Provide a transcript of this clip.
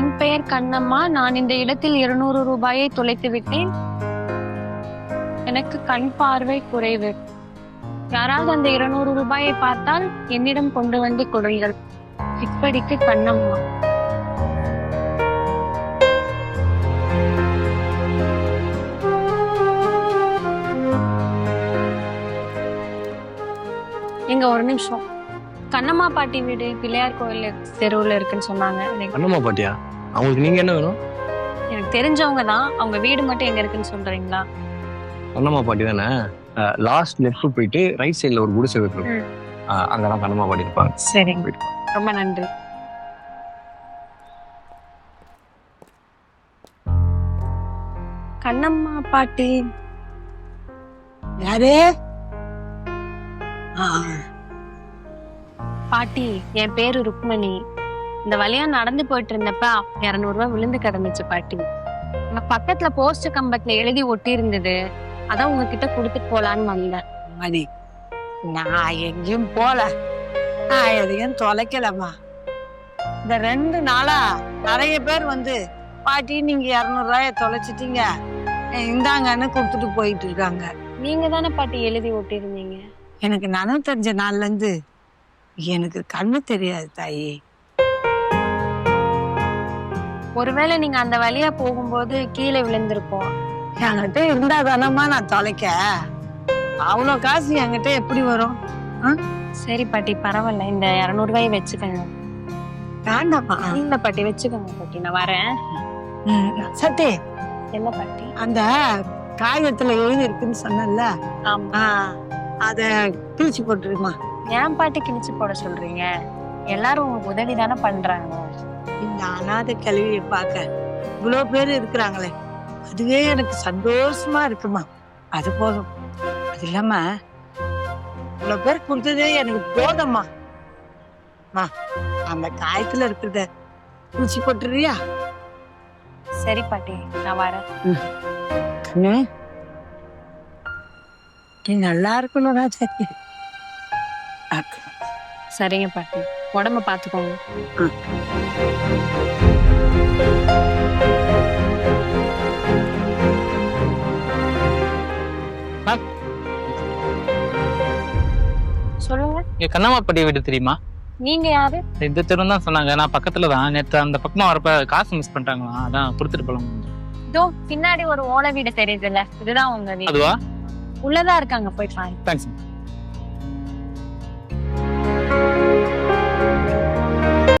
என் பெயர் கண்ணம்மா. நான் இந்த இடத்தில் இருநூறு ரூபாயை தொலைத்து விட்டேன். எனக்கு கண் பார்வை குறைவு. யாராவது அந்த இருநூறு ரூபாயை பார்த்தால் என்னிடம் கொண்டு வந்து கொடுங்கள். இப்படிக்கு கண்ணம்மா. எங்க ஒரு நிமிஷம். கண்ணம்மா பாட்டி வீடு பிள்ளையார் கோயில் தெருவுல இருக்குன்னு சொன்னாங்க. எனக்கு- கண்ணம்மா பாட்டியா? அவங்களுக்கு நீங்க என்ன வேணும்? எனக்கு தெரிஞ்சவங்க தான். அவங்க வீடு மட்டும் எங்க இருக்குன்னு சொல்றீங்களா? கண்ணம்மா பாட்டி தானே? லாஸ்ட் லெஃப்ட் போயிட்டு ரைட் சைடுல ஒரு குடிசை இருக்கும் ம். அங்கதான் கண்ணம்மா பாட்டி இருப்பாங்க. சரிங்க. ரொம்ப நன்றி. கண்ணம்மா பாட்டி. யாரு? ஆ, பாட்டி என் பேரு ருக்மணி. இந்த வழியா நடந்து போயிட்டு இருந்தப்ப இருநூறு ரூபாய் விழுந்து கிடந்துச்சு பாட்டி. பக்கத்துல போஸ்ட் கம்பத்துல எழுதி ஒட்டி இருந்தது அதான் உங்ககிட்ட கொடுத்துட்டு போலான்னு வந்தேன். மணி நான் எங்கேயும் போல. நான் எதையும் தொலைக்கலம்மா. இந்த ரெண்டு நாளா நிறைய பேர் வந்து பாட்டி நீங்க இரநூறுவாய தொலைச்சிட்டீங்க. இந்தாங்கன்னு கொடுத்துட்டு போயிட்டு இருக்காங்க. நீங்க தானே பாட்டி எழுதி ஒட்டி இருந்தீங்க எனக்கு நனவு தெரிஞ்ச நாள்ல இருந்து எனக்கு கண்ணு தெரியாது தாயி. ஒருவேளை நீங்க அந்த வழியா போகும்போது கீழே விழுந்திருப்போம். என்கிட்ட இருந்தா தானம்மா நான் தொலைக்க? அவ்வளோ காசு என்கிட்ட எப்படி வரும்? சரி பாட்டி பரவாயில்ல. இந்த இருநூறு ரூபாயை வச்சுக்கோங்க. வேண்டாமா இந்த பாட்டி வச்சுக்கோங்க பாட்டி. நான் வரேன். சத்தே. என்ன பாட்டி? அந்த காகிதத்துல எழுதி இருக்குன்னு சொன்னல ஆமா அத கிழிச்சு போட்டுருமா. ஏன் பாட்டி கிழிச்சு போட சொல்றீங்க. எல்லாரும் உங்களுக்கு உதவி தானே பண்றாங்க. இந்த அனாதை கல்வியை பார்க்க இவ்வளோ பேர் இருக்கிறாங்களே. அதுவே எனக்கு சந்தோஷமா இருக்குமா. அது போதும். அது இல்லாம இவ்வளோ பேர் கொடுத்ததே எனக்கு போதும்மா. அம்மா, அந்த காயத்துல இருக்கிறத கிழிச்சு போட்டுறியா? சரி பாட்டி நான் வரேன். நீ நல்லா இருக்கணும்டா சத்தி சரிங்க பாட்டி. உடம்ப பாத்துக்கோங்க. சொல்லுங்க. இங்க கண்ணம்மாப்பட்டி வீடு தெரியுமா? நீங்க யாரு? இந்த தெரு தான் சொன்னாங்க. நான் பக்கத்துல தான். நேற்று அந்த பக்கமா வரப்ப காசு மிஸ் பண்ணிட்டாங்களாம். அதான் கொடுத்துட்டு போலாம். இதோ பின்னாடி ஒரு ஓலை வீடு தெரியுதுல்ல. இதுதான் உங்க வீடு. அதுவா? உள்ளதா இருக்காங்க போய் பாருங்க. தேங்க்ஸ்